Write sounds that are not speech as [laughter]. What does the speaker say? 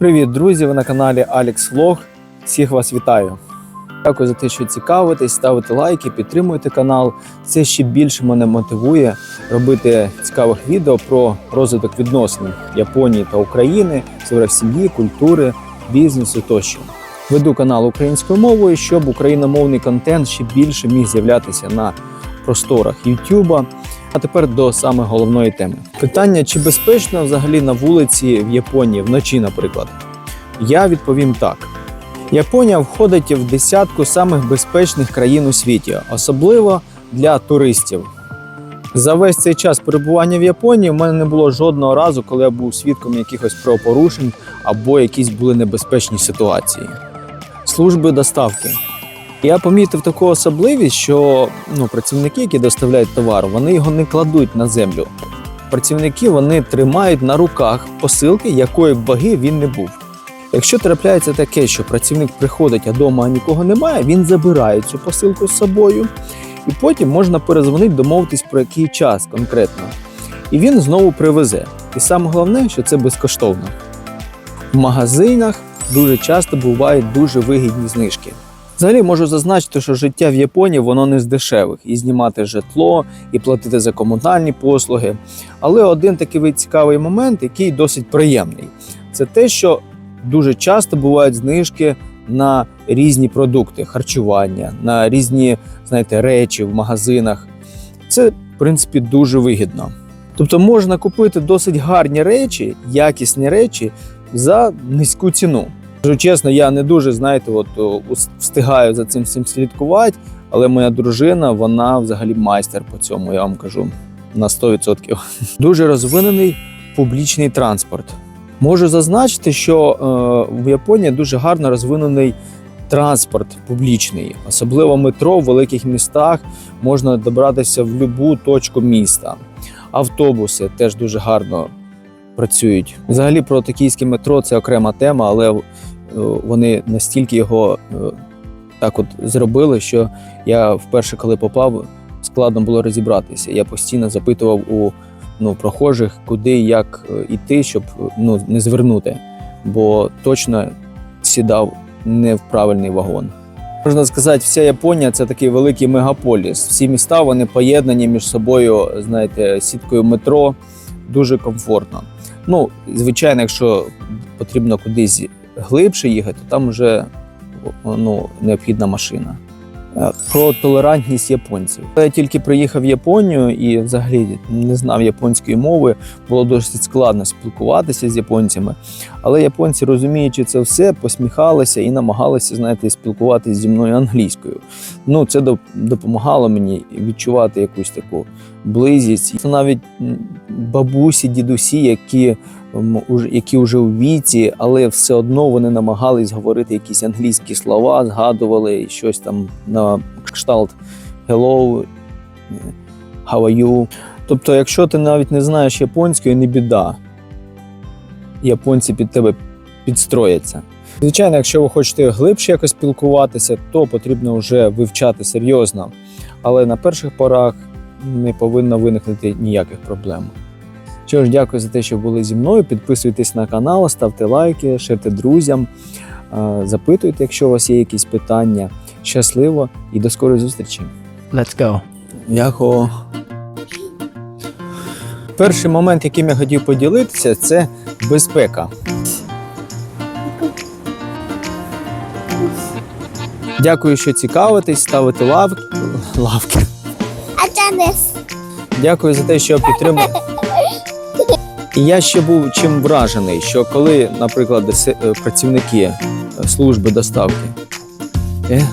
Привіт, друзі! Ви на каналі Alex Vlog. Всіх вас вітаю. Дякую за те, що цікавитесь, ставите лайки, підтримуєте канал. Це ще більше мене мотивує робити цікавих відео про розвиток відносин Японії та України, сфера сім'ї, культури, бізнесу тощо. Веду канал українською мовою, щоб україномовний контент ще більше міг з'являтися на просторах YouTube. А тепер до саме головної теми. Питання: чи безпечно взагалі на вулиці в Японії вночі, наприклад? Я відповім так. Японія входить в десятку самих безпечних країн у світі, особливо для туристів. За весь цей час перебування в Японії в мене не було жодного разу, коли я був свідком якихось правопорушень або якісь були небезпечні ситуації. Служби доставки. Я помітив таку особливість, що ну, працівники, які доставляють товар, вони його не кладуть на землю. Працівники вони тримають на руках посилки, якої б ваги він не був. Якщо трапляється таке, що працівник приходить, а вдома нікого немає, він забирає цю посилку з собою, і потім можна перезвонити, домовитись про який час конкретно. І він знову привезе. І саме головне, що це безкоштовно. В магазинах дуже часто бувають дуже вигідні знижки. Взагалі можу зазначити, що життя в Японії воно не з дешевих і знімати житло, і платити за комунальні послуги. Але один такий цікавий момент, який досить приємний, це те, що дуже часто бувають знижки на різні продукти харчування, на різні знаєте, речі в магазинах. Це, в принципі, дуже вигідно. Тобто можна купити досить гарні речі, якісні речі за низьку ціну. Кажу чесно, я не дуже знаєте, от встигаю за цим всім слідкувати, але моя дружина, вона взагалі майстер по цьому, я вам кажу на 100%. [laughs] Дуже розвинений публічний транспорт. Можу зазначити, що е, в Японії дуже гарно розвинений транспорт публічний, особливо метро в великих містах можна добратися в будь-яку точку міста. Автобуси теж дуже гарно працюють. Взагалі про токійське метро це окрема тема, але е, вони настільки його е, так от зробили, що я вперше, коли попав, складно було розібратися. Я постійно запитував у ну, прохожих, куди як е, іти, щоб ну, не звернути, бо точно сідав не в правильний вагон. Можна сказати, вся Японія це такий великий мегаполіс. Всі міста вони поєднані між собою, знаєте, сіткою метро, дуже комфортно. Ну, звичайно, якщо потрібно кудись глибше їхати, то там вже ну, необхідна машина. Е, Про толерантність японців. Я тільки приїхав в Японію і взагалі не знав японської мови, було досить складно спілкуватися з японцями. Але японці, розуміючи це все, посміхалися і намагалися, знаєте, спілкуватися зі мною англійською. Ну, це доп- допомагало мені відчувати якусь таку близість. Навіть бабусі, дідусі, які, які вже у віці, але все одно вони намагались говорити якісь англійські слова, згадували щось там на кшталт hello, how are you. Тобто, якщо ти навіть не знаєш японської, не біда. Японці під тебе підстрояться. Звичайно, якщо ви хочете глибше якось спілкуватися, то потрібно вже вивчати серйозно. Але на перших порах не повинно виникнути ніяких проблем. Що ж, дякую за те, що були зі мною. Підписуйтесь на канал, ставте лайки, ширте друзям, запитуйте, якщо у вас є якісь питання. Щасливо і до скорої зустрічі. Let's go! Яхо! Перший момент, яким я хотів поділитися, це безпека. Дякую, що цікавитесь, ставите лавки. лавки. Дякую за те, що підтримали. І я ще був чим вражений, що коли, наприклад, е, працівники е, служби доставки е,